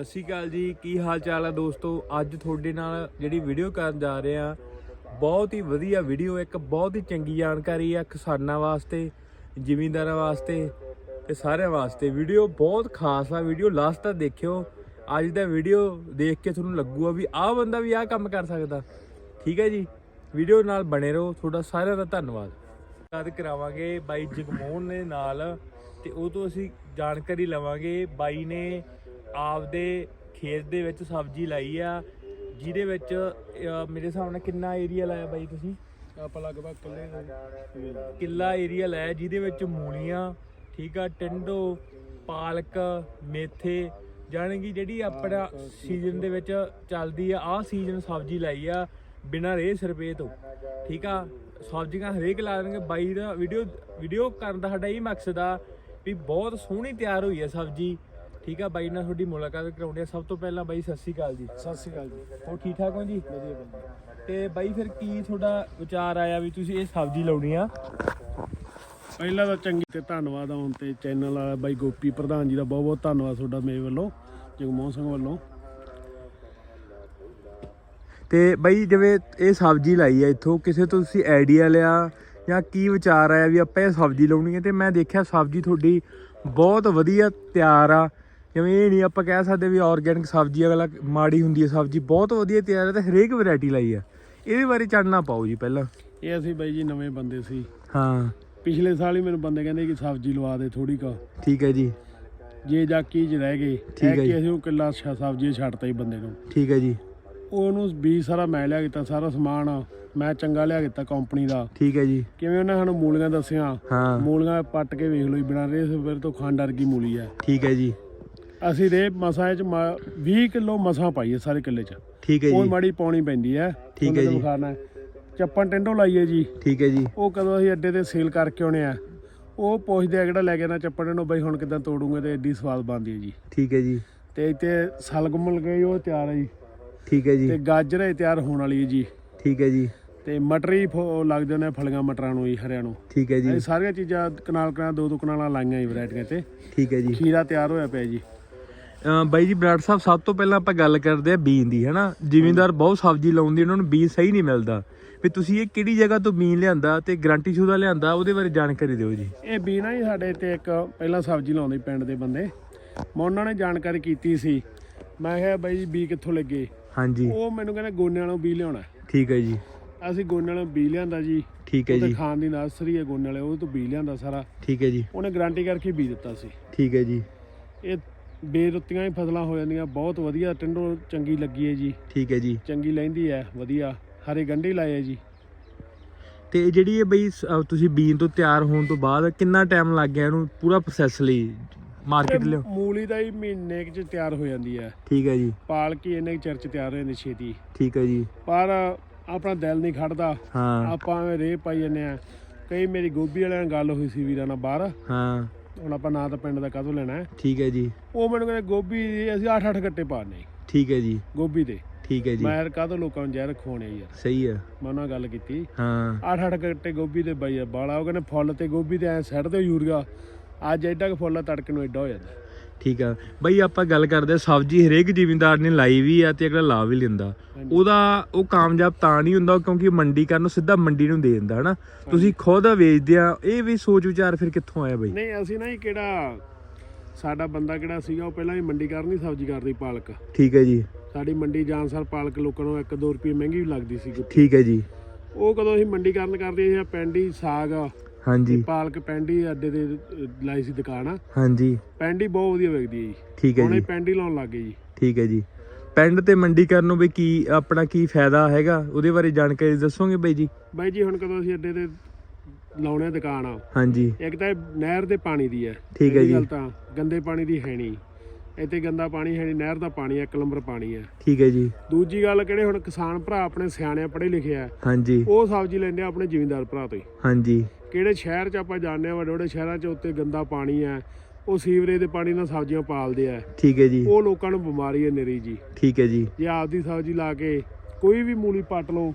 ਸਤਿ ਸ਼੍ਰੀ ਅਕਾਲ ਜੀ, ਕੀ ਹਾਲ ਚਾਲ ਆ ਦੋਸਤੋ? ਅੱਜ ਤੁਹਾਡੇ ਨਾਲ ਜਿਹੜੀ ਵੀਡੀਓ ਕਰਨ ਜਾ ਰਹੇ ਆ, ਬਹੁਤ ਹੀ ਵਧੀਆ ਵੀਡੀਓ ਇੱਕ ਬਹੁਤ ਹੀ ਚੰਗੀ ਜਾਣਕਾਰੀ ਆ ਕਿਸਾਨਾਂ ਵਾਸਤੇ, ਜ਼ਿਮੀਂਦਾਰਾਂ ਵਾਸਤੇ ਤੇ ਸਾਰਿਆਂ ਵਾਸਤੇ। ਵੀਡੀਓ ਬਹੁਤ ਖਾਸ ਆ ਵੀਡੀਓ ਲਾਸਟ ਤੱਕ ਦੇਖਿਓ। ਅੱਜ ਦਾ ਵੀਡੀਓ ਦੇਖ ਕੇ ਤੁਹਾਨੂੰ ਲੱਗੂਗਾ ਵੀ ਆਹ ਬੰਦਾ ਵੀ ਆਹ ਕੰਮ ਕਰ ਸਕਦਾ। ਠੀਕ ਹੈ ਜੀ? ਵੀਡੀਓ ਨਾਲ ਬਣੇ ਰਹੋ। ਤੁਹਾਡਾ ਸਾਰਿਆਂ ਦਾ ਧੰਨਵਾਦ। ਗੱਲ ਕਰਾਵਾਂਗੇ ਬਾਈ ਜਗਮੋਹਨ ਦੇ ਨਾਲ ਤੇ ਉਹ ਤੋਂ ਅਸੀਂ ਜਾਣਕਾਰੀ ਲਵਾਂਗੇ। ਬਾਈ ਨੇ ਆਪਦੇ ਖੇਤ ਦੇ ਵਿੱਚ ਸਬਜ਼ੀ ਲਾਈ ਆ ਜਿਹਦੇ ਵਿੱਚ ਅਹ, ਮੇਰੇ ਹਿਸਾਬ ਨਾਲ ਕਿੰਨਾ ਏਰੀਆ ਲਾਇਆ ਬਾਈ ਤੁਸੀਂ? ਆਪਾਂ ਲਗਭਗ ਕਿੱਲੇ ਕਿੱਲਾ ਏਰੀਆ ਲਾਇਆ ਜਿਹਦੇ ਵਿੱਚ ਮੂਲੀਆਂ ਠੀਕ ਆ ਟਿੰਡੋ ਪਾਲਕ ਮੇਥੇ ਜਾਣੀ ਕਿ ਜਿਹੜੀ ਆਪਣਾ ਸੀਜ਼ਨ ਦੇ ਵਿੱਚ ਚੱਲਦੀ ਆ ਆਹ ਸੀਜ਼ਨ ਸਬਜ਼ੀ ਲਾਈ ਆ ਬਿਨਾਂ ਰੇਹ ਸਰਪੇ ਤੋਂ ਠੀਕ ਆ? ਸਬਜ਼ੀਆਂ ਹਰੇਕ ਲਾ ਦੇਣਗੇ ਬਾਈ ਦਾ ਵੀਡੀਓ ਵੀਡੀਓ ਕਰਨ ਦਾ ਸਾਡਾ ਇਹ ਮਕਸਦ ਆ ਵੀ ਬਹੁਤ ਸੋਹਣੀ ਤਿਆਰ ਹੋਈ ਆ ਸਬਜ਼ੀ ਠੀਕ ਆ ਬਾਈ ਨਾਲ ਤੁਹਾਡੀ ਮੁਲਾਕਾਤ ਕਰਾਉਂਦੇ ਆ। ਸਭ ਤੋਂ ਪਹਿਲਾਂ ਬਾਈ ਸਤਿ ਸ਼੍ਰੀ ਅਕਾਲ ਜੀ। ਸਤਿ ਸ਼੍ਰੀ ਅਕਾਲ ਜੀ। ਹੋਰ ਠੀਕ ਠਾਕ ਹੋ ਜੀ? ਵਧੀਆ ਬੰਦੇ ਤੇ ਬਾਈ ਫਿਰ ਕੀ ਤੁਹਾਡਾ ਵਿਚਾਰ ਆਇਆ ਵੀ ਤੁਸੀਂ ਇਹ ਸਬਜ਼ੀ ਲਾਉਣੀ ਆ? ਪਹਿਲਾਂ ਤਾਂ ਚੰਗੀ ਤੇ ਧੰਨਵਾਦ ਆਉਣ ਤੇ ਚੈਨਲ ਵਾਲਾ ਬਾਈ ਗੋਪੀ ਪ੍ਰਧਾਨ ਜੀ ਦਾ ਬਹੁਤ ਬਹੁਤ ਧੰਨਵਾਦ ਤੁਹਾਡਾ ਮੇਰੇ ਵੱਲੋਂ ਜਗਮੋਹਨ ਸਿੰਘ ਵੱਲੋਂ। ਤੇ ਬਈ ਜਿਵੇਂ ਇਹ ਸਬਜ਼ੀ ਲਾਈ ਆ ਇੱਥੋਂ ਕਿਸੇ ਤੋਂ ਤੁਸੀਂ ਆਈਡੀਆ ਲਿਆ ਜਾਂ ਕੀ ਵਿਚਾਰ ਆਇਆ ਵੀ ਆਪਾਂ ਇਹ ਸਬਜ਼ੀ ਲਾਉਣੀ ਹੈ ਤੇ ਮੈਂ ਦੇਖਿਆ ਸਬਜ਼ੀ ਤੁਹਾਡੀ ਬਹੁਤ ਵਧੀਆ ਤਿਆਰ ਆ। ਜਿਵੇਂ ਇਹ ਨਹੀਂ ਆਪਾਂ ਕਹਿ ਸਕਦੇ ਵੀ ਆਰਗੈਨਿਕ ਸਬਜ਼ੀ ਅਗਲਾ ਮਾੜੀ ਹੁੰਦੀ ਹੈ ਸਬਜ਼ੀ ਬਹੁਤ ਵਧੀਆ ਤਿਆਰ ਹੈ ਤੇ ਹਰੇਕ ਵੈਰਾਈਟੀ ਲਾਈ ਆ ਇਹਦੇ ਬਾਰੇ ਚਾਨਣਾ ਪਾਓ ਜੀ ਪਹਿਲਾਂ। ਇਹ ਅਸੀਂ ਬਾਈ ਜੀ ਨਵੇਂ ਬੰਦੇ ਸੀ। ਹਾਂ। ਪਿਛਲੇ ਸਾਲ ਹੀ ਮੈਨੂੰ ਬੰਦੇ ਕਹਿੰਦੇ ਕਿ ਸਬਜ਼ੀ ਲਵਾ ਦੇ ਥੋੜੀ ਕਾ। ਠੀਕ ਹੈ ਜੀ। ਜੇ ਜਾ ਕੀ ਚ ਰਹਿ ਗਏ ਠੀਕ ਹੈ ਜੀ। ਅਸੀਂ ਉਹ ਕਿੱਲਾ ਸਬਜ਼ੀ ਛੱਡਤਾ ਹੀ ਬੰਦੇ ਨੂੰ। ਠੀਕ ਹੈ ਜੀ। ਉਹਨੂੰ ਬੀਜ ਸਾਰਾ ਮੈਂ ਲਿਆ ਕੀਤਾ ਸਾਰਾ ਸਮਾਨ ਮੈਂ ਚੰਗਾ ਲਿਆ ਕੀਤਾ ਕੰਪਨੀ ਦਾ। ਠੀਕ ਹੈ ਜੀ। ਕਿਵੇਂ ਉਹਨੇ ਸਾਨੂੰ ਮੂਲੀਆਂ ਦੱਸੀਆਂ? ਹਾਂ। ਮੂਲੀਆਂ ਪੱਟ ਕੇ ਵੇਖ ਲਓ ਜੀ, ਬਿਨਾਂ ਰੇ ਫਿਰ ਤੋਂ ਖੰਡ ਵਰਗੀ ਮੂਲੀ ਆ ਠੀਕ ਹੈ ਜੀ। ਅਸੀਂ ਰੇ ਮਸਾਂ ਚ 20 ਕਿਲੋ ਮਸਾਂ ਪਾਈਏ ਸਾਰੇ ਕਿੱਲੇ ਚ ਠੀਕ ਹੈ ਉਹ ਜੀ ਮਾੜੀ ਪਾਉਣੀ ਪੈਂਦੀ ਹੈ ਠੀਕ ਹੈ ਜੀ। ਵਿਖਾਉਣਾ। ਚੱਪਣ ਟਿੰਡੋ ਲਾਈਏ ਜੀ ਠੀਕ ਹੈ ਜੀ ਉਹ ਕਦੋਂ ਅਸੀਂ ਅੱਡੇ ਤੇ ਸੇਲ ਕਰਕੇ ਆਉਣੇ ਆ ਉਹ ਪੁੱਛਦੇ ਆ ਕਿਹੜਾ ਲੈ ਕੇ ਨਾ ਚੱਪਣ ਟਿੰਡੋ ਬਈ ਹੁਣ ਕਿਦਾਂ ਤੋੜੂਗੇ ਤੇ ਐਡੀ ਸਵਾਦ ਬਣਦੀ ਹੈ ਜੀ ਠੀਕ ਹੈ ਜੀ ਤੇ ਇੱਥੇ ਸਲਗਮ ਮਿਲ ਗਈ ਉਹ ਤਿਆਰ ਹੈ ਜੀ ਠੀਕ ਹੈ ਤੇ ਜੀ ਗਾਜਰ ਇਹ ਤਿਆਰ ਹੋਣ ਵਾਲੀ ਹੈ ਜੀ ਠੀਕ ਹੈ ਜੀ ਤੇ ਮਟਰੀ ਲੱਗਦੇ ਨੇ ਫਲੀਆਂ ਮਟਰਾਂ ਨੂੰ ਜੀ ਹਰਿਆਂ ਨੂੰ ਠੀਕ ਹੈ ਜੀ ਇਹ ਸਾਰੀਆਂ ਚੀਜ਼ਾਂ ਕਨਾਲ ਕਨਾਲ ਦੋ ਦੋ ਕਨਾਲਾਂ ਲਾਈਆਂ ਜੀ ਵੈਰਾਈਟੀਆਂ ਤੇ ਠੀਕ ਹੈ ਜੀ ਖੀਰਾ ਤਿਆਰ ਹੋਇਆ ਪਿਆ ਜੀ ਬਾਈ ਜੀ ਬਰਾੜ ਸਾਹਿਬ ਸਭ ਤੋਂ ਪਹਿਲਾਂ ਆਪਾਂ ਗੱਲ ਕਰਦੇ ਆ ਬੀਨ ਦੀ ਹੈਨਾ? ਜ਼ਿਮੀਂਦਾਰ ਬਹੁਤ ਸਬਜ਼ੀ ਲਾਉਂਦੇ ਉਹਨਾਂ ਨੂੰ ਬੀਨ ਸਹੀ ਨਹੀਂ ਮਿਲਦਾ। ਵੀ ਤੁਸੀਂ ਇਹ ਕਿਹੜੀ ਜਗ੍ਹਾ ਤੋਂ ਬੀਨ ਲਿਆਂਦਾ ਤੇ ਗਾਰੰਟੀ ਸ਼ੁਦਾ ਲਿਆਂਦਾ ਉਹਦੇ ਬਾਰੇ ਜਾਣਕਾਰੀ ਦਿਓ ਜੀ। ਇਹ ਵੀ ਨਾ ਜੀ ਸਾਡੇ ਤੇ ਇੱਕ ਪਹਿਲਾਂ ਸਬਜ਼ੀ ਲਾਉਂਦੇ ਪਿੰਡ ਦੇ ਬੰਦੇ। ਮੈਂ ਉਹਨਾਂ ਨੇ ਜਾਣਕਾਰੀ ਕੀਤੀ ਸੀ। ਮੈਂ ਕਿਹਾ ਬਾਈ ਜੀ ਬੀ ਕਿੱਥੋਂ ਲੱਗੇ? ਹਾਂਜੀ। ਉਹ ਮੈਨੂੰ ਕਹਿੰਦੇ ਗੋਨੇ ਵਾਲੋਂ ਬੀ ਲਿਆਉਣਾ। ਠੀਕ ਹੈ ਜੀ। ਅਸੀਂ ਗੋਨੇ ਵਾਲੋਂ ਬੀ ਲਿਆਂਦਾ ਜੀ। ਠੀਕ ਹੈ ਜੀ। ਖਾਨ ਦੀ ਨਰਸਰੀ ਹੈ ਗੋਨੇ ਵਾਲੇ ਉਹ ਤੋਂ ਬੀ ਲਿਆਂਦਾ ਸਾਰਾ। ਠੀਕ ਹੈ ਜੀ। ਉਹਨੇ ਗਾਰੰਟੀ ਕਰਕੇ ਬੀ ਦਿੱਤਾ ਸੀ। ਠੀਕ ਹੈ ਜੀ। ਇਹ ਬੇਰੁੱਤੀਆਂ ਹੀ ਫਸਲਾਂ ਹੋ ਜਾਂਦੀਆਂ ਬਹੁਤ ਵਧੀਆ ਟਿੰਡੋ ਚੰਗੀ ਲੱਗੀ ਹੈ ਜੀ। ਠੀਕ ਹੈ ਜੀ। ਚੰਗੀ ਲੈਂਦੀ ਹੈ ਵਧੀਆ। ਹਰੇ ਗੰਢੇ ਲਾਏ ਹੈ ਜੀ। ਤੇ ਇਹ ਜਿਹੜੀ ਇਹ ਬਈ ਸ- ਤੁਸੀਂ ਬੀਨ ਤੋਂ ਤਿਆਰ ਹੋਣ ਤੋਂ ਬਾਅਦ ਕਿੰਨਾ ਟਾਈਮ ਲੱਗ ਗਿਆ ਇਹਨੂੰ ਪੂਰਾ ਪ੍ਰੋਸੈਸ ਲਈ ਮਾਰਕੀਟ ਲਿਓ? ਮੂਲੀ ਦਾ ਹੀ ਮਹੀਨੇ ਕੁ ਚ ਤਿਆਰ ਹੋ ਜਾਂਦੀ ਹੈ। ਠੀਕ ਹੈ ਜੀ। ਪਾਲਕ ਹੀ ਇੰਨੇ ਕੁ ਚਿਰ ਚ ਤਿਆਰ ਹੋ ਜਾਂਦੀ ਛੇਤੀ। ਠੀਕ ਹੈ ਜੀ। ਪਰ ਆਪਣਾ ਦਿਲ ਨਹੀਂ ਖੜਦਾ। ਹਾਂ। ਆਪਾਂ ਐਵੇਂ ਰੇ ਪਾਈ ਜੰਨੇ ਆ ਕਈ ਮੇਰੀ ਗੋਭੀ ਵਾਲਿਆਂ ਨਾਲ ਗੱਲ ਹੋਈ ਸੀ ਵੀਰਾਂ ਨਾਲ ਬਾਹਰ। ਹਾਂ। ਹੁਣ ਆਪਾਂ ਨਾਂ ਤਾਂ ਪਿੰਡ ਦਾ ਕਦੋਂ ਲੈਣਾ ਹੈ। ਠੀਕ ਹੈ ਜੀ। ਉਹ ਮੈਨੂੰ ਕਹਿੰਦੇ ਗੋਭੀ ਦੀ ਅਸੀਂ 8-8 ਗੱਟੇ ਪਾਣੇ ਠੀਕ ਹੈ ਜੀ। ਗੋਭੀ ਦੇ। ਠੀਕ ਹੈ ਜੀ। ਮੈਂ ਕਾਹਦੋਂ ਲੋਕਾਂ ਨੂੰ ਜ਼ਹਿਰ ਖਵਾਉਣੇ ਯਾਰ। ਸਹੀ ਹੈ ਮੈਂ ਉਹਨਾਂ ਨਾਲ ਗੱਲ ਕੀਤੀ। ਹਾਂ। 8-8 ਗੱਟੇ ਗੋਭੀ ਦੇ ਬਈ ਬਾਲਾ। ਉਹ ਕਹਿੰਦੇ ਫੁੱਲ ਤੇ ਗੋਭੀ ਤੇ ਐ ਸੈੱਟ ਤੇ ਯੂਰੀਆ। ਅੱਜ ਐਡਾ ਕੁ ਫੁੱਲ ਆ ਤੜਕੇ ਨੂੰ ਐਡਾ ਹੋ ਜਾਂਦਾ। ਠੀਕ ਆ। ਬਈ ਆਪਾਂ ਗੱਲ ਕਰਦੇ ਆ ਸਬਜ਼ੀ ਹਰੇਕ ਜ਼ਿਮੀਂਦਾਰ ਨੇ ਲਾਈ ਵੀ ਆ ਤੇ ਅਗਲਾ ਲਾ ਵੀ ਲੈਂਦਾ। ਉਹਦਾ ਉਹ ਕਾਮਯਾਬ ਤਾਂ ਨਹੀਂ ਹੁੰਦਾ ਕਿਉਂਕਿ ਮੰਡੀ ਕਰਨ ਨੂੰ ਸਿੱਧਾ ਮੰਡੀ ਨੂੰ ਦੇ ਦਿੰਦਾ ਹਨਾ? ਤੁਸੀਂ ਖੁਦ ਵੇਚਦੇ ਆ ਇਹ ਵੀ ਸੋਚ ਵਿਚਾਰ ਫਿਰ ਕਿੱਥੋਂ ਆਇਆ ਬਈ? ਨਹੀਂ ਅਸੀਂ ਨਾ ਹੀ ਕਿਹੜਾ ਸਾਡਾ ਬੰਦਾ ਕਿਹੜਾ ਸੀਗਾ ਉਹ ਪਹਿਲਾਂ ਹੀ ਮੰਡੀ ਕਰਨੀ ਸਬਜ਼ੀ ਕਰਦੀ ਪਾਲਕ। ਠੀਕ ਹੈ ਜੀ। ਸਾਡੀ ਮੰਡੀ ਜਾਨਸਰ ਪਾਲਕ ਲੋਕਾਂ ਨੂੰ 1-2 ਰੁਪਏ ਮਹਿੰਗੀ ਵੀ ਲੱਗਦੀ ਸੀ। ਠੀਕ ਹੈ ਜੀ। ਉਹ ਕਦੋਂ ਅਸੀਂ ਮੰਡੀ ਕਰਨ ਕਰਦੇ ਸੀ ਪੈਂਡੀ ਸਾਗ ਹਾਂਜੀ। ਪਾਲਕ ਪੈਂਡੀ ਅੱਡੇ ਦੇ ਲਾਈ ਸੀ ਦੁਕਾਨ। ਆ ਹਾਂਜੀ। ਪੈਂਡੀ ਬਹੁਤ ਵਧੀਆ ਵਿਕਦੀ ਹੈ ਜੀ। ਠੀਕ ਹੈ ਹੁਣੇ ਜੀ। ਪੈਂਡੀ ਲਾਉਣ ਲੱਗ ਗਏ ਜੀ। ਠੀਕ ਹੈ ਜੀ। ਪਿੰਡ ਤੇ ਮੰਡੀ ਕਰਨ ਨੂੰ ਬਈ ਕੀ ਆਪਣਾ ਕੀ ਫਾਇਦਾ ਹੈਗਾ? ਉਹਦੇ ਬਾਰੇ ਜਾਣਕਾਰੀ ਦੱਸੋਗੇ ਬਈ ਜੀ? ਬਾਈ ਜੀ ਹੁਣ ਕਦੋਂ ਅਸੀਂ ਅੱਡੇ ਤੇ ਲਾਉਣੇ ਦੁਕਾਨ? ਆ ਹਾਂਜੀ। ਇੱਕ ਤਾਂ ਨਹਿਰ ਦੇ ਪਾਣੀ ਦੀ ਹੈ। ਠੀਕ ਹੈ ਜੀ। ਗੱਲ ਤਾਂ ਗੰਦੇ ਪਾਣੀ ਦੀ ਹੈ ਨਹੀਂ। ਇੱਥੇ ਗੰਦਾ ਪਾਣੀ ਹੈ ਨਹੀਂ ਨਹਿਰ ਦਾ ਪਾਣੀ ਹੈ ਇੱਕ ਨੰਬਰ ਪਾਣੀ ਹੈ। ਠੀਕ ਹੈ ਜੀ। ਦੂਜੀ ਗੱਲ ਕਿਹੜੇ ਹੁਣ ਕਿਸਾਨ ਭਰਾ ਆਪਣੇ ਸਿਆਣਿਆਂ ਪੜ੍ਹੇ ਲਿਖੇ ਆ। ਹਾਂਜੀ। ਉਹ ਸਬਜ਼ੀ ਲੈਂਦੇ ਆਪਣੇ ਜ਼ਿਮੀਂਦਾਰ ਭਰਾ ਤੋਂ ਹੀ। ਹਾਂਜੀ। ਕਿਹੜੇ ਸ਼ਹਿਰ 'ਚ ਆਪਾਂ ਜਾਂਦੇ ਆ ਵੱਡੇ ਵੱਡੇ ਸ਼ਹਿਰਾਂ 'ਚ ਉੱਤੇ ਗੰਦਾ ਪਾਣੀ ਹੈ ਉਹ ਸੀਵਰੇਜ ਦੇ ਪਾਣੀ ਨਾਲ ਸਬਜ਼ੀਆਂ ਪਾਲਦੇ ਆ। ਠੀਕ ਹੈ ਜੀ। ਉਹ ਲੋਕਾਂ ਨੂੰ ਬਿਮਾਰੀ ਹੈ ਨਿਰੀ ਜੀ। ਠੀਕ ਹੈ ਜੀ। ਜੇ ਆਪਦੀ ਸਬਜ਼ੀ ਲਾ ਕੇ ਕੋਈ ਵੀ ਮੂਲੀ ਪੱਟ ਲਓ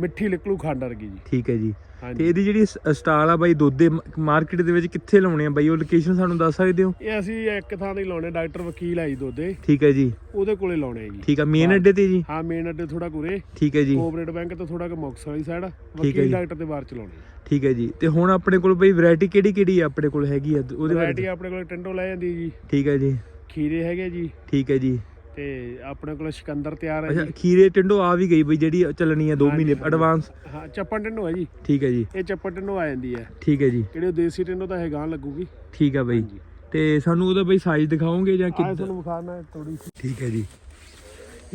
ਮਿੱਠੀ ਨਿਕਲੂ ਖੰਡ ਵਰਗੀ ਜੀ। ਠੀਕ ਹੈ ਜੀ। ਤੇ ਇਹਦੀ ਜਿਹੜੀ ਸਟਾਲ ਆ ਬਾਈ ਦੁੱਧ ਦੇ ਮਾਰਕੀਟ ਦੇ ਵਿੱਚ ਕਿੱਥੇ ਲਾਉਣੇ ਆ ਬਾਈ? ਉਹ ਲੋਕੇਸ਼ਨ ਸਾਨੂੰ ਦੱਸ ਸਕਦੇ ਹੋ? ਇਹ ਅਸੀਂ ਇੱਕ ਥਾਂ ਤੇ ਲਾਉਣੇ ਡਾਕਟਰ ਵਕੀਲ ਆ ਜੀ ਦੋਦੇ ਠੀਕ ਹੈ ਜੀ। ਉਹਦੇ ਕੋਲੇ ਲਾਉਣੇ ਆ ਜੀ। ਠੀਕ ਆ ਮੇਨ ਅੱਡੇ ਤੇ ਜੀ? ਹਾਂ ਮੇਨ ਅੱਡੇ ਥੋੜਾ ਕੁਰੇ ਠੀਕ ਹੈ ਜੀ। ਕੋਆਪਰੇਟ ਬੈਂਕ ਤੋਂ ਥੋੜਾ ਕਿ ਮੁਕਤਸਰ ਵਾਲੀ ਸਾਈਡ ਵਕੀਲ। ਡਾਕਟਰ ਦੇ ਬਾਹਰ ਚਲਾਉਣੇ ਠੀਕ ਹੈ ਜੀ। ਤੇ ਹੁਣ ਆਪਣੇ ਕੋਲ ਬਾਈ ਵੈਰਾਈਟੀ ਕਿਹੜੀ ਕਿਹੜੀ ਆ ਆਪਣੇ ਕੋਲ ਹੈਗੀ ਆ? ਉਹਦੇ ਵੈਰਾਈਟੀ ਆਪਣੇ ਕੋਲ ਟਿੰਡੋ ਲੈ ਜਾਂਦੀ ਜੀ। ਠੀਕ ਹੈ ਜੀ। ਖੀਰੇ ਹੈਗੇ ਜੀ। ਠੀਕ ਹੈ ਜੀ। ਤੇ ਆਪਣੇ ਕੋਲ ਸ਼ਿਕੰਦਰ ਤਿਆਰ ਹੈ ਅੱਛਾ ਜੀ। ਖੀਰੇ ਟਿੰਡੋ ਆ ਵੀ ਗਈ ਬਈ ਜਿਹੜੀ ਚੱਲਣੀ ਆ 2 ਹਾਂਜੀ, ਮਹੀਨੇ। ਐਡਵਾਂਸ ਹਾਂ ਚੱਪਣ ਟਿੰਡੋ ਹੈ ਜੀ। ਠੀਕ ਹੈ ਜੀ। ਇਹ ਚੱਪਣ ਟਿੰਡੋ ਆ ਜਾਂਦੀ ਹੈ। ਠੀਕ ਹੈ ਜੀ। ਕਿਹੜੀ ਦੇਸੀ ਟਿੰਡੋ ਤਾਂ ਇਹ ਗਾਂ ਲੱਗੂਗੀ। ਠੀਕ ਆ ਬਈ। ਤੇ ਸਾਨੂੰ ਉਹਦਾ ਬਈ ਸਾਈਜ਼ ਦਿਖਾਓਗੇ ਜਾਂ ਕਿੱਦਾਂ? ਤੁਹਾਨੂੰ ਵਿਖਾਣਾ ਥੋੜੀ ਠੀਕ ਹੈ ਜੀ।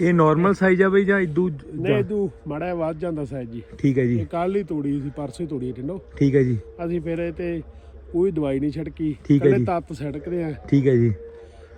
ਇਹ ਨਾਰਮਲ ਸਾਈਜ਼ ਆ ਬਈ ਜਾਂ ਇਦੂ ਨਹੀਂ ਤੂੰ ਮੜਾ ਵੱਧ ਜਾਂਦਾ ਸਾਇਦ ਜੀ। ਠੀਕ ਹੈ ਜੀ। ਇਹ ਕੱਲ ਹੀ ਤੋੜੀ ਸੀ ਪਰਸੋਂ ਹੀ ਤੋੜੀ ਹੈ ਟਿੰਡੋ ਠੀਕ ਹੈ ਜੀ। ਅਸੀਂ ਫਿਰ ਇਹ ਤੇ ਕੋਈ ਦਵਾਈ ਨਹੀਂ ਛੜਕੀ। ਠੀਕ ਹੈ ਜੀ। ਤੱਤ ਛੜਕਦੇ ਆ। ਠੀਕ ਹੈ ਜੀ।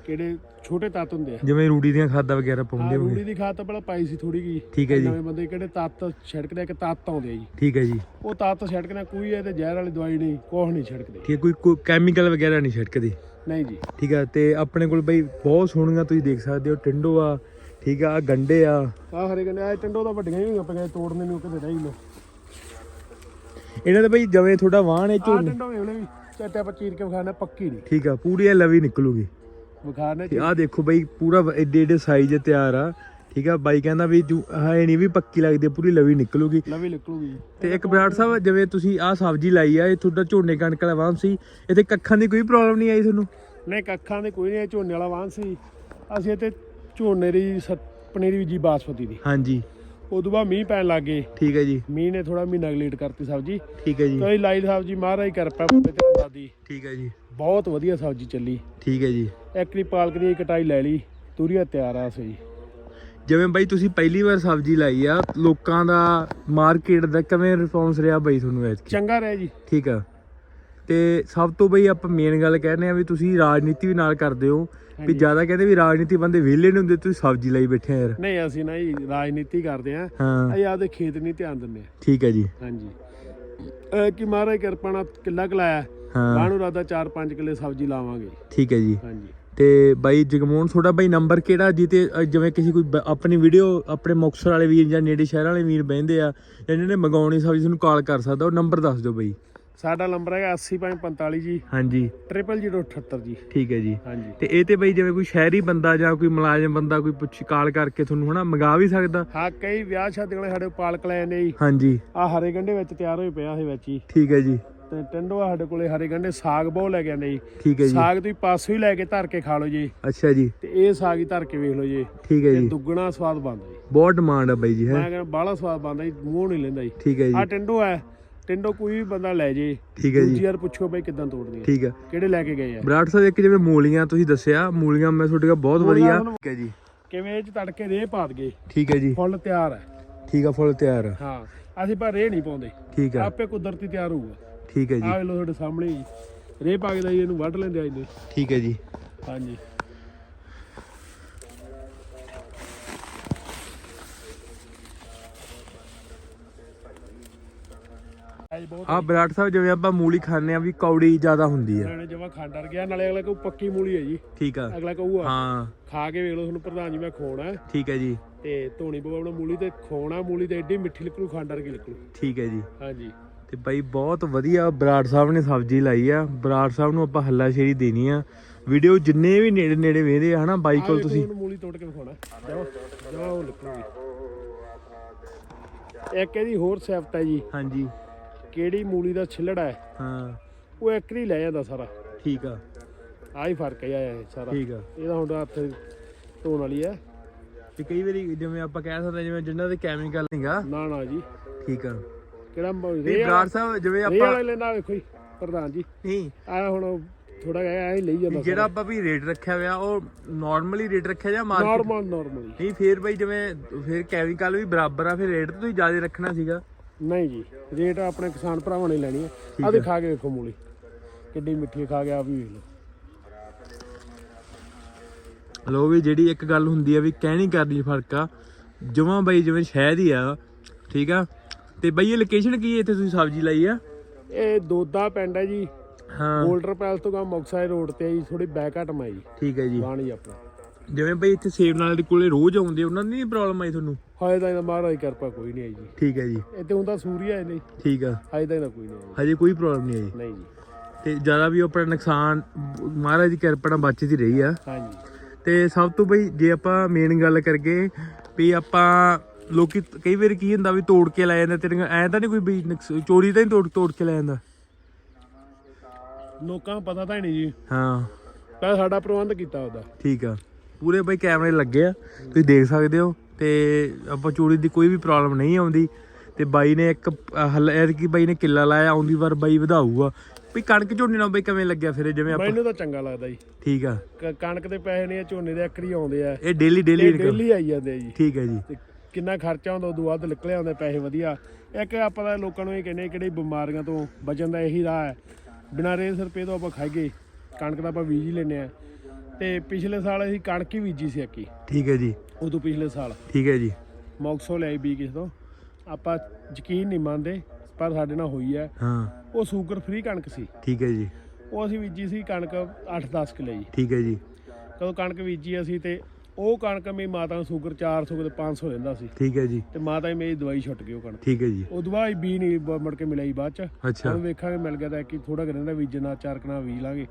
ਕਿਹੜੇ ਛੋਟੇ ਤੱਤ ਹੁੰਦੇ ਆ। ਜਿਵੇਂ ਰੂੜੀ ਦੀਆਂ ਖਾਦਾਂ ਵਗੈਰਾ ਹਾਂ ਪਾਉਂਦੇ ਰੂੜੀ ਹੋਗੇ ਦੀ ਖਾਦ ਤਾਂ ਪਹਿਲਾਂ ਪਾਈ ਸੀ ਥੋੜੀ ਜੀ ਠੀਕ ਹੈ ਜੀ। ਨਵੇਂ ਬੰਦੇ ਕਿਹੜੇ ਤੱਤ ਛੜਕਦੇ ਆ ਕਿ ਤੱਤ ਆਉਂਦੇ ਆ ਜੀ। ਠੀਕ ਹੈ ਜੀ। ਉਹ ਤੱਤ ਛੜਕਣਾ ਕੋਈ ਇਹਦੇ ਜ਼ਹਿਰ ਵਾਲੀ ਦਵਾਈ ਨਹੀਂ ਕੋਹ ਨਹੀਂ ਛੜਕਦੇ। ਠੀਕ ਹੈ ਕੋਈ ਕੋਈ ਕੈਮੀਕਲ ਵਗੈਰਾ ਨਹੀਂ ਛਿੜਕਦੇ। ਨਹੀਂ ਜੀ। ਠੀਕ ਹੈ ਤੇ ਆਪਣੇ ਕੋਲ ਬਈ ਬਹੁਤ ਸੋਹਣੀਆਂ ਤੁਸੀਂ ਦੇਖ ਸਕਦੇ ਹੋ ਟਿੰਡੋ ਆ ਠੀਕ ਆ ਗੰਡੇ ਆ। ਆਹ ਹਰੇ ਕਹਿੰਦੇ ਆ ਟੰਡੋ ਤਾਂ ਵੱਡੀਆਂ ਹੀ ਹੋਈਆਂ ਪਈਆਂ ਤੋੜਨੇ ਨੂੰ ਕਿਤੇ ਰਹਿ ਲੋ ਇਹਨਾਂ ਦੇ ਬਈ ਜਿਵੇਂ ਥੋੜਾ ਵਾਹਣ ਹੈ ਝੋਨੇ। ਟੰਡੋ ਵੇਲੇ ਵੀ ਚੱਟੇ ਆਪਾਂ ਚੀਰ ਕੇ ਵਿਖਾਣਾ ਪੱਕੀ ਨਹੀਂ। ਠੀਕ ਆ ਪੂਰੀ ਇਹ ਲਵੀ ਨਿਕਲੂਗੀ। ਵਿਖਾਣਾ ਤੇ ਆਹ ਦੇਖੋ ਬਈ ਪੂਰਾ ਵ- ਏਡੇ ਏਡੇ ਸਾਈਜ਼ ਤਿਆਰ ਆ। ਠੀਕ ਆ ਬਾਈ ਕਹਿੰਦਾ ਵੀ ਜੂ ਹਾਂ ਨਹੀਂ ਵੀ ਪੱਕੀ ਲੱਗਦੀ ਆ, ਪੂਰੀ ਲਵੀ ਨਿਕਲੂਗੀ। ਲਵੀ ਨਿਕਲੂਗੀ। ਤੇ ਇੱਕ ਬਰਾੜ ਸਾਹਿਬ ਜਿਵੇਂ ਤੁਸੀਂ ਆਹ ਸਬਜ਼ੀ ਲਾਈ ਆ ਇਹ ਤੁਹਾਡਾ ਝੋਨੇ ਕਣਕ ਵਾਲਾ ਵਾਹਨ ਸੀ। ਇਹਦੇ ਕੱਖਾਂ ਦੀ ਕੋਈ ਪ੍ਰੋਬਲਮ ਨਹੀਂ ਆਈ ਤੁਹਾਨੂੰ? ਨਹੀਂ ਕੱਖਾਂ ਦੇ ਕੋਈ ਨਹੀਂ ਝੋਨੇ ਵਾਲਾ ਵਾਹਨ ਸੀ। ਅਸੀਂ ਤੇ ਝੋਨੇ ਦੀ ਸ- ਪਨੀਰੀ ਬੀਜੀ ਬਾਸਪਤੀ ਦੀ। ਹਾਂਜੀ। ਉਦੋਂ ਬਾਅਦ ਮੀਂਹ ਪੈਣ ਲੱਗ ਗਏ। ਠੀਕ ਹੈ ਜੀ। ਮੀਂਹ ਨੇ ਥੋੜਾ ਮਹੀਨਾ ਲੇਟ ਕਰਤੀ ਸਬਜ਼ੀ। ਠੀਕ ਹੈ ਜੀ। ਕੋਈ ਲਾਈ ਸਬਜ਼ੀ ਮਹਾਰਾਜ ਕਿਰਪਾ ਤੇ ਦਾਦੀ ਠੀਕ ਹੈ ਜੀ। ਬਹੁਤ ਵਧੀਆ ਸਬਜ਼ੀ ਚੱਲੀ। ਠੀਕ ਹੈ ਜੀ। ਇੱਕ ਦੀ ਪਾਲਕ ਦੀ ਕਟਾਈ ਲੈ ਲਈ ਤੂਰੀਆ ਤਿਆਰ ਆ ਸਹੀ। ਜਿਵੇਂ ਬਾਈ ਤੁਸੀਂ ਪਹਿਲੀ ਵਾਰ ਸਬਜ਼ੀ ਲਾਈ ਆ ਲੋਕਾਂ ਦਾ ਮਾਰਕੀਟ ਦਾ ਕਿਵੇਂ ਰਿਸਪੌਂਸ ਰਿਹਾ ਬਾਈ ਤੁਹਾਨੂੰ ਐਤਕੀ? ਚੰਗਾ ਰਿਹਾ ਜੀ। ਠੀਕ ਆ। ਤੇ ਸਭ ਤੋਂ ਬਈ ਆਪਾਂ ਮੇਨ ਗੱਲ ਕਹਿੰਦੇ ਆ ਵੀ ਤੁਸੀਂ ਰਾਜਨੀਤੀ ਵੀ ਨਾਲ ਕਰਦੇ ਹੋ। ਵੀ। ਜ਼ਿਆਦਾ ਕਹਿੰਦੇ ਵੀ ਰਾਜਨੀਤੀ ਬੰਦੇ ਵਿਹਲੇ ਨਹੀਂ ਹੁੰਦੇ ਤੁਸੀਂ ਸਬਜ਼ੀ ਲਾਈ ਬੈਠੇ ਆ ਯਾਰ। ਨਹੀਂ ਅਸੀਂ ਨਾ ਜੀ ਰਾਜਨੀਤੀ ਕਰਦੇ ਆ। ਹਾਂ। ਅਸੀਂ ਆਪਦੇ ਖੇਤ ਨਹੀਂ ਧਿਆਨ ਦਿੰਦੇ। ਠੀਕ ਹੈ ਜੀ। ਹਾਂਜੀ। ਇਹ ਕਿ ਮਹਾਰਾਜ ਕਿਰਪਾ ਨਾਲ ਕਿੱਲਾ ਕਲਾਇਆ। ਹਾਂ। ਬਾਣੂ ਰਾਦਾ 4-5 ਕਿੱਲੇ ਸਬਜ਼ੀ ਲਾਵਾਂਗੇ। ਠੀਕ ਹੈ ਜੀ। ਹਾਂਜੀ। ਤੇ ਬਾਈ ਜਗਮੋਹਨ ਤੁਹਾਡਾ ਬਾਈ ਨੰਬਰ ਕਿਹੜਾ? ਜਿੱਤੇ ਅ, ਜਿਵੇਂ ਕਿਸੇ ਕੋਈ ਬ- ਆਪਣੀ ਵੀਡੀਓ ਆਪਣੇ ਮੁਕਤਸਰ ਵਾਲੇ ਵੀਰ ਜਾਂ ਨੇੜੇ ਸ਼ਹਿਰ ਵਾਲੇ ਵੀਰ ਬਹਿੰਦੇ ਆ ਜਾਂ ਜਿਹਨੇ ਮੰਗਾਉਣੀ ਸਬਜ਼ੀ ਤੁਹਾਨੂੰ ਕਾਲ ਕਰ ਸਕਦਾ ਉਹ ਨੰਬਰ ਦੱਸ ਦਿਓ ਬਾਈ। ਸਾਡਾ ਨੰਬਰ ਹੈਗਾ 80545 ਜੀ। ਹਾਂਜੀ। 0078 ਜੀ। ਠੀਕ ਹੈ ਜੀ। ਹਾਂਜੀ। ਤੇ ਇਹ ਤੇ ਬਈ ਜਿਵੇਂ ਕੋਈ ਸ਼ਹਿਰੀ ਬੰਦਾ ਜਾਂ ਕੋਈ ਮੁਲਾਜ਼ਮ ਬੰਦਾ ਕੋਈ ਪੁੱਛ ਕਾਲ ਕਰਕੇ ਤੁਹਾਨੂੰ ਹਨਾ ਮੰਗਾ ਵੀ ਸਕਦਾ। ਹਾਂ ਕਈ ਵਿਆਹ ਸ਼ਾਦੀਆਂ ਵਾਲੇ ਸਾਡੇ ਪਾਲਕ ਲੈ ਜਾਂਦੇ ਜੀ। ਹਾਂਜੀ। ਆ ਹਰੇ ਗੰਢੇ ਵਿੱਚ ਤਿਆਰ ਹੋਏ ਪਿਆ ਇਹ ਵਿੱਚ ਹੀ। ਠੀਕ ਹੈ ਜੀ। ਤੇ ਟੰਡੋ ਆ ਸਾਡੇ ਕੋਲੇ ਹਰੇ ਗੰਢੇ ਸਾਗ ਬਹੁਤ ਲੈ ਕੇ ਆਉਂਦੇ ਜੀ। ਠੀਕ ਹੈ ਜੀ। ਸਾਗ ਤੁਸੀਂ ਪਾਸੋਂ ਹੀ ਲੈ ਕੇ ਧਰ ਕੇ ਖਾ ਲਓ ਜੀ। ਅੱਛਾ ਜੀ। ਤੇ ਇਹ ਸਾਗ ਹੀ ਧਰ ਕੇ ਵੇਖ ਲਓ ਜੀ। ਠੀਕ ਹੈ ਜੀ। ਦੁੱਗਣਾ ਸਵਾਦ ਬਣਦਾ ਜੀ। ਬਹੁਤ ਡਿਮਾਂਡ ਆ ਬਾਈ ਜੀ ਹੈ। ਮੈਂ ਕਹਿੰਦਾ ਬਾਹਲਾ ਸਵਾਦ ਬਣਦਾ ਜੀ ਮੂੰਹ ਨਹੀਂ ਲੈਂਦਾ ਜੀ। ਠੀਕ ਹੈ ਆ ਜੀ ਟਿੰਡੋ ਹੈ। ਟਿੰਡੋ ਕੋਈ ਵੀ ਬੰਦਾ ਲੈ ਜੇ ਠੀਕ ਹੈ ਜੀ। ਯਾਰ ਪੁੱਛੋ ਬਈ ਕਿਦਾਂ ਤੋੜਨੀ ਹੈ। ਠੀਕ ਹੈ। ਕਿਹੜੇ ਲੈ ਕੇ ਗਏ ਆ? ਬਰਾੜ ਸਾਹਿਬ ਇੱਕ ਜਿਵੇਂ ਮੂਲੀਆਂ ਤੁਸੀਂ ਦੱਸਿਆ ਮੂਲੀਆਂ ਮੈਂ ਤੁਹਾਡੇ ਕੋਲ ਬਹੁਤ ਵਧੀਆ। ਠੀਕ ਹੈ ਜੀ। ਕਿਵੇਂ ਇਹ ਚ ਤੜਕੇ ਰੇਹ ਪਾ ਦਗੇ ਠੀਕ ਹੈ ਜੀ। ਫੁੱਲ ਤਿਆਰ ਹੈ। ਠੀਕ ਆ ਫੁੱਲ ਤਿਆਰ ਆ। ਹਾਂ ਅਸੀਂ ਪਰ ਰੇਹ ਨਹੀਂ ਪਾਉਂਦੇ। ਠੀਕ ਆ। ਆਪੇ ਕੁਦਰਤੀ ਤਿਆਰ ਹੋਊਗਾ। ਠੀਕ ਹੈ ਜੀ। ਆਹ ਲੋ ਤੁਹਾਡੇ ਸਾਹਮਣੇ ਹੀ। ਰੇਹ ਪਾ ਕੇ ਦਾ ਇਹਨੂੰ ਵੱਢ ਲੈਂਦੇ ਆ ਇਹਨੇ ਠੀਕ ਹੈ ਜੀ। ਹਾਂਜੀ। ਆ ਬਰਾੜ ਸਾਹਿਬ ਜਿਵੇਂ ਆਪਾਂ ਮੂਲੀ ਖਾਂਦੇ ਆ ਵੀ ਕੌੜੀ ਜ਼ਿਆਦਾ ਹੁੰਦੀ ਆ ਨਾਲੇ ਜਮਾ ਖੰਡ ਅੜ ਗਿਆ ਨਾਲੇ ਅਗਲਾ ਕਹੂ ਪੱਕੀ ਮੂਲੀ ਹੈ ਜੀ। ਠੀਕ ਆ। ਅਗਲਾ ਕਹੂਗਾ ਹਾਂ। ਖਾ ਕੇ ਵੇਖ ਲਓ ਤੁਹਾਨੂੰ ਪ੍ਰਧਾਨ ਜੀ ਮੈਂ ਖੋਣਾ ਠੀਕ ਹੈ ਜੀ। ਤੇ ਧੋਣੀ ਪਵਾਉਣਾ ਮੂਲੀ ਤੇ ਖੋਣਾ ਮੂਲੀ ਤੇ ਐਡੀ ਮਿੱਠੀ ਨਿਕਲੂ ਖੰਡ ਵਰਗੀ ਨਿਕਲੂ ਠੀਕ ਹੈ ਜੀ। ਹਾਂਜੀ। ਤੇ ਬਾਈ ਬਹੁਤ ਵਧੀਆ ਬਰਾੜ ਸਾਹਿਬ ਨੇ ਸਬਜ਼ੀ ਲਾਈ ਆ। ਬਰਾੜ ਸਾਹਿਬ ਨੂੰ ਆਪਾਂ ਹੱਲਾ ਸ਼ੇਰੀ ਦੇਣੀ ਆ। ਵੀਡੀਓ ਜਿੰਨੇ ਵੀ ਨੇੜੇ ਨੇੜੇ ਵੇਖਦੇ ਆ ਹਨਾ ਬਾਈ ਕੋਲ ਤੁਸੀਂ। ਮੂਲੀ ਤੋੜ ਕੇ ਵਿਖਾਉਣਾ। ਜਾਓ ਜਾਓ ਉਹ ਨਿਕਲੂਗੀ ਇੱਕ ਇਹਦੀ ਹੋਰ ਸਿਫਤ ਹੈ ਜੀ। ਹਾਂਜੀ। ਕਿਹੜੀ ਮੂਲੀ ਦਾ ਛਿੱਲੜ ਹੈ ਹਾਂ। ਉਹ ਇੱਕ ਨਹੀਂ ਲੈ ਜਾਂਦਾ ਸਾਰਾ। ਠੀਕ ਆ। ਆਹ ਹੀ ਫ਼ਰਕ ਹੈ ਇਹ ਸਾਰਾ। ਠੀਕ ਆ। ਇਹਦਾ ਹੁਣ ਹੱਥ ਧੋਣ ਵਾਲੀ ਹੈ। ਤੇ ਕਈ ਵਾਰੀ ਜਿਵੇਂ ਆਪਾਂ ਕਹਿ ਸਕਦੇ ਜਿਵੇਂ ਜਿਨ੍ਹਾਂ ਦੇ ਕੈਮੀਕਲ ਨਹੀਂਗਾ ਨਾ ਨਾ ਜੀ। ਠੀਕ ਆ। ਕਿਹੜਾ ਰੇਹ ਬਰਾੜ ਸਾਹਿਬ ਜਿਵੇਂ ਆਪਾਂ ਵਾਲਾ ਲੈਣਾ ਵੇਖੋ ਜੀ ਪ੍ਰਧਾਨ ਜੀ। ਨਹੀਂ। ਆ ਹੁਣ ਥੋੜਾ ਜਿਹਾ ਐ ਲਈ ਜਾਂਦਾ ਜਿਹੜਾ ਆਪਾਂ ਵੀ ਰੇਟ ਰੱਖਿਆ ਹੋਇਆ ਉਹ ਨਾਰਮਲੀ ਰੇਟ ਰੱਖਿਆ ਜਾਂ ਮਾਰਕੀਟ ਨਾਰਮਲ ਨਾਰਮਲ ਨਹੀਂ ਫੇਰ ਬਈ ਜਿਵੇਂ ਫੇਰ ਕੈਮੀਕਲ ਵੀ ਬਰਾਬਰ ਆ ਫਿਰ ਰੇਟ ਤਾਂ ਤੁਸੀਂ ਜ਼ਿਆਦਾ ਰੱਖਣਾ ਸੀਗਾ। ਨਹੀਂ ਜੀ ਰੇਟ ਆਪਣੇ ਕਿਸਾਨ ਭਰਾਵਾਂ ਨੇ ਲੈਣੀ ਹੈ ਆ। ਹੈ। ਖਾ ਕੇ ਵੇਖੋ ਮੂਲੀ। ਕਿੱਡੀ ਮਿੱਠੀ ਖਾ ਕੇ ਆ ਵੀ ਵੇਖ ਲਓ। ਲੋ ਵੀ ਜਿਹੜੀ ਇੱਕ ਗੱਲ ਹੁੰਦੀ ਆ ਵੀ ਕਹਿਣੀ ਕਰਨੀ ਫ਼ਰਕ ਆ ਜਮਾਂ ਬਈ ਜਿਵੇਂ ਸ਼ਹਿਦ ਹੀ ਆ ਠੀਕ ਆ? ਤੇ ਬਈ ਇਹ ਲੋਕੇਸ਼ਨ ਕੀ ਹੈ ਇੱਥੇ ਤੁਸੀਂ ਸਬਜ਼ੀ ਲਾਈ ਆ? ਇਹ ਦੋਦਾ ਪਿੰਡ ਹੈ ਜੀ। ਹਾਂ। ਗੋਲਡਰ ਪੈਲਸ ਤੋਂ ਗਾ ਮੁਕਸਾਈ ਰੋਡ ਤੇ ਆ ਜੀ ਥੋੜੀ ਬੈਕ ਹਟਮ ਹੈ ਜੀ ਠੀਕ ਹੈ ਜੀ। ਬਾਣੀ ਆਪਣਾ। ਜਿਵੇਂ ਬਈ ਇੱਥੇ ਸੇਬ ਨਾਲ ਦੇ ਕੋਲੇ ਰੋਜ਼ ਆਉਂਦੇ ਉਹਨਾਂ ਦੀ ਨਹੀਂ ਪ੍ਰੋਬਲਮ ਆਈ ਤੁਹਾਨੂੰ? ਹਾਏ ਤਾਂ ਇਹਦਾ ਮਹਾਰਾਜ ਦੀ ਕਿਰਪਾ ਕੋਈ ਨਹੀਂ ਆਈ ਜੀ। ਠੀਕ ਹੈ ਜੀ। ਇੱਥੇ ਹੁੰਦਾ ਸੂਰੀਆ ਹੈ ਨਹੀਂ। ਠੀਕ ਆ। ਹਾਏ ਤਾਂ ਇਹਦਾ ਕੋਈ ਨਹੀਂ ਆਈ ਹਜੇ ਕੋਈ ਪ੍ਰੋਬਲਮ ਨਹੀਂ ਆਈ। ਨਹੀਂ ਜੀ। ਤੇ ਜ਼ਿਆਦਾ ਵੀ ਆਪਣਾ ਨੁਕਸਾਨ ਮਹਾਰਾਜ ਦੀ ਕਿਰਪਾ ਨਾਲ ਬਚਦੀ ਰਹੀ ਆ। ਹਾਂਜੀ ਤੇ ਸਭ ਤੋਂ ਬਈ ਜੇ ਆਪਾਂ ਮੇਨ ਗੱਲ ਕਰਗੇ ਵੀ ਆਪਾਂ ਲੋਕੀ ਕਈ ਵਾਰ ਕੀ ਹੁੰਦਾ ਵੀ ਤੋੜ ਕੇ ਲੈ ਜਾਂਦੇ ਤੇਰੀਆਂ ਐ ਤਾਂ ਨਹੀਂ ਕੋਈ ਵੀ ਨੁਕਸ- ਚੋਰੀ ਤਾਂ ਨਹੀਂ ਤੋੜ ਤੋੜ ਕੇ ਲੈ ਜਾਂਦਾ? ਲੋਕਾਂ ਨੂੰ ਪਤਾ ਤਾਂ ਹੀ ਨਹੀਂ ਜੀ। ਹਾਂ। ਤਾਂ ਸਾਡਾ ਪ੍ਰਬੰਧ ਕੀਤਾ ਉਹਦਾ। ਠੀਕ ਆ। ਪੂਰੇ ਬਈ ਕੈਮਰੇ ਲੱਗੇ ਆ। ਤੁਸੀਂ ਦੇਖ ਸਕਦੇ ਹੋ। ਤੇ ਆਪਾਂ ਚੋਰੀ ਦੀ ਕੋਈ ਵੀ ਪ੍ਰੋਬਲਮ ਨਹੀਂ ਆਉਂਦੀ। ਤੇ ਬਾਈ ਨੇ ਇੱਕ ਹੱਲ ਕੀ ਬਾਈ ਨੇ ਕਿੱਲਾ ਲਾਇਆ ਆਉਂਦੀ ਵਾਰ ਬਾਈ ਵਧਾਊਗਾ। ਵੀ ਕਣਕ ਝੋਨੇ ਨਾਲ ਬਈ ਕਿਵੇਂ ਲੱਗਿਆ ਫਿਰ ਜਿਵੇਂ ਆਪਾਂ ਮੈਨੂੰ ਤਾਂ ਚੰਗਾ ਲੱਗਦਾ ਜੀ। ਠੀਕ ਆ। ਕਣਕ ਦੇ ਪੈਸੇ ਨਹੀਂ ਇਹ ਝੋਨੇ ਦੇ ਇੱਕਰੀ ਆਉਂਦੇ ਆ। ਇਹ ਡੇਲੀ ਡੇਲੀ ਡੇਲੀ ਆਈ ਜਾਂਦੇ ਆ ਜੀ। ਠੀਕ ਹੈ ਜੀ। ਕਿੰਨਾ ਖਰਚਾ ਹੁੰਦਾ ਉਦੋਂ ਵੱਧ ਨਿਕਲੇ ਆਉਂਦੇ ਪੈਸੇ ਵਧੀਆ। ਇੱਕ ਆਪਾਂ ਤਾਂ ਲੋਕਾਂ ਨੂੰ ਇਹ ਕਹਿੰਦੇ ਕਿਹੜੀ ਬਿਮਾਰੀਆਂ ਤੋਂ ਬਚਣ ਦਾ ਇਹੀ ਰਾਹ ਹੈ। ਬਿਨਾਂ ਰੇਹ ਸਰਪੇ ਤੋਂ ਆਪਾਂ ਖਾਈਏ। ਕਣਕ ਦਾ ਆਪਾਂ ਬੀਜ ਹੀ ਲੈਨੇ ਆ। ਤੇ ਪਿਛਲੇ ਸਾਲ ਅਸੀਂ ਕਣਕ ਹੀ ਬੀਜੀ ਸੀ ਅੱਕੀ ਠੀਕ ਹੈ ਜੀ। ਉਦੋਂ ਪਿਛਲੇ ਸਾਲ। ਠੀਕ ਹੈ ਜੀ। ਮੌਕਸੋ ਲਿਆਈ ਬੀ ਕਿਸ ਤੋਂ। ਆਪਾਂ ਯਕੀਨ ਨਹੀਂ ਮੰਨਦੇ ਪਰ ਸਾਡੇ ਨਾਲ ਹੋਈ ਹੈ। ਹਾਂ। ਉਹ ਸ਼ੂਗਰ ਫ੍ਰੀ ਕਣਕ ਸੀ। ਠੀਕ ਹੈ ਜੀ। ਉਹ ਅਸੀਂ ਬੀਜੀ ਸੀ ਕਣਕ 8-10 ਕਿਲੇ ਜੀ। ਠੀਕ ਹੈ ਜੀ। ਕਦੋਂ ਕਣਕ ਬੀਜੀ ਅਸੀਂ ਤੇ ਉਹ ਕਣਕ ਮੇਰੀ ਮਾਤਾ ਨੂੰ ਸ਼ੂਗਰ 400 ਤੇ 500 ਰਹਿੰਦਾ ਸੀ ਠੀਕ ਹੈ ਜੀ। ਤੇ ਮਾਤਾ ਹੀ ਮੇਰੀ ਦਵਾਈ ਛੁੱਟ ਗਈ ਉਹ ਕਣਕ। ਠੀਕ ਹੈ ਜੀ। ਉਹ ਦਵਾਈ ਬੀ ਨਹੀਂ ਮੁੜ ਕੇ ਮਿਲਿਆ ਜੀ ਬਾਅਦ ਚ। ਅੱਛਾ। ਹੁਣ ਵੇਖਾਂਗੇ ਮਿਲ ਗਿਆ ਤਾਂ ਕਿ ਥੋੜਾ ਰਹਿੰਦਾ ਬੀਜਣਾ ਚਾਰ ਕਣਾ ਬੀਜ ਲਾਂਗੇ।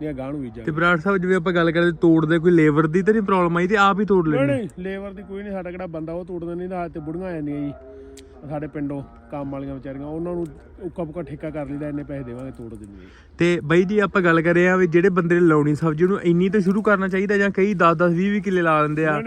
ਨਹੀਂ ਗਾਂ ਨੂੰ ਤੇ ਬੀਜਾਂਗੇ ਬਰਾੜ ਸਾਹਿਬ ਜਿਵੇਂ ਆਪਾਂ ਗੱਲ ਕਰਦੇ ਤੋੜਦੇ ਕੋਈ ਲੇਬਰ ਦੀ ਤਾਂ ਨਹੀਂ ਪ੍ਰੋਬਲਮ ਆਈ ਤੇ ਆਪ ਹੀ ਤੋੜ ਲੈਂਦੇ? ਨਹੀਂ ਲੇਬਰ ਦੀ ਕੋਈ ਨਹੀਂ ਸਾਡਾ ਕਿਹੜਾ ਬੰਦਾ ਉਹ ਤੋੜਦਾ ਨਹੀਂ ਨਾ ਤੇ ਬੁੜੀਆਂ ਆ ਜਾਂਦੀਆਂ ਜੀ। ਸਾਡੇ ਪਿੰਡੋਂ ਕੰਮ ਵਾਲੀਆਂ ਵਿਚਾਰੀਆਂ ਉਹਨਾਂ ਨੂੰ ਉੱਕਾ ਪੁੱਕਾ ਠੇਕਾ ਕਰ ਲਈਦਾ ਇੰਨੇ ਪੈਸੇ ਦੇਵਾਂਗੇ ਤੋੜ ਦਿੰਦੇ ਤੇ ਬਾਈ ਜੀ ਆਪਾਂ ਗੱਲ ਕਰੇ ਆ ਵੀ ਜਿਹੜੇ ਬੰਦੇ ਨੇ ਲਾਉਣੀ ਸਬਜ਼ੀ ਉਹਨੂੰ ਇੰਨੀ ਤਾਂ ਸ਼ੁਰੂ ਕਰਨਾ ਚਾਹੀਦਾ ਜਾਂ ਕਈ 10 10 20 20 ਕਿੱਲੇ ਲਾ ਲੈਂਦੇ ਆ?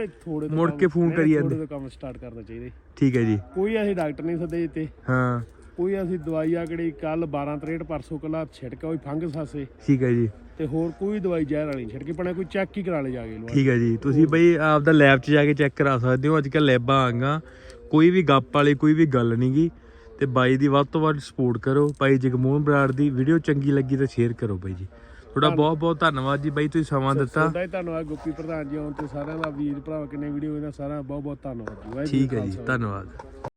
ਮੁੜ ਕੇ ਫੋਨ ਕਰੀ ਜਾਂਦੇ। ਥੋੜੇ ਤੋਂ ਕੰਮ ਸਟਾਰਟ ਕਰਨਾ ਚਾਹੀਦਾ। ਠੀਕ ਹੈ ਜੀ। ਕੋਈ ਅਸੀਂ ਡਾਕਟਰ ਨਹੀਂ ਸੱਦੇ ਇੱਥੇ ਹਾਂ। ਕੋਈ ਅਸੀਂ ਦਵਾਈ ਆ ਕਿਹੜੀ ਕੱਲ 12 63 ਪਰਸੋਂ ਕੱਲਾ ਛਿੜਕਾ ਹੋਈ ਫੰਗਸ ਹਾਸੇ ਠੀਕ ਹੈ ਜੀ। ਤੇ ਹੋਰ ਕੋਈ ਦਵਾਈ ਜ਼ਹਿਰ ਵਾਲੀ ਨਹੀਂ ਛਿੜਕੀ ਪਣਾ ਕੋਈ ਚੈੱਕ ਹੀ ਕਰਾ ਲੈ ਜਾ ਕੇ ਲਵਾ ਠੀਕ ਹੈ ਜੀ। ਤੁਸੀਂ ਬਈ ਆਪਦਾ ਲੈਬ 'ਚ ਜਾ ਕੇ ਚੈੱਕ ਕਰਾ ਸਕਦੇ ਹੋ। ਅੱਜ ਕੱਲ ਲੈਬਾਂ ਆਂਗਾ ਕੋਈ ਵੀ ਗੱਪ ਵਾਲੀ ਕੋਈ ਵੀ ਗੱਲ ਨਹੀਂਗੀ ਤੇ ਬਾਈ ਦੀ ਵੱਧ ਤੋਂ ਵੱਧ ਸਪੋਰਟ ਕਰੋ। ਭਾਈ ਜਗਮੋਹਨ ਬਰਾੜ ਦੀ ਵੀਡੀਓ ਚੰਗੀ ਲੱਗੀ ਤਾਂ ਸ਼ੇਅਰ ਕਰੋ ਬਾਈ ਜੀ। ਤੁਹਾਡਾ ਬਹੁਤ ਬਹੁਤ ਧੰਨਵਾਦ ਜੀ ਬਾਈ ਤੁਸੀਂ ਸਮਾਂ ਦਿੱਤਾ। ਤੁਹਾਡਾ ਹੀ ਧੰਨਵਾਦ ਗੋਪੀ ਪ੍ਰਧਾਨ ਜੀ ਆਉਣ ਤੇ ਸਾਰਿਆਂ ਦਾ ਵੀਰ ਭਰਾ ਕਿੰਨੇ ਵੀਡੀਓ ਇਹਨਾਂ ਸਾਰਿਆਂ ਦਾ ਬਹੁਤ ਬਹੁਤ ਧੰਨਵਾਦ ਜੀ। ਠੀਕ ਹੈ ਜੀ। ਧੰਨਵਾਦ।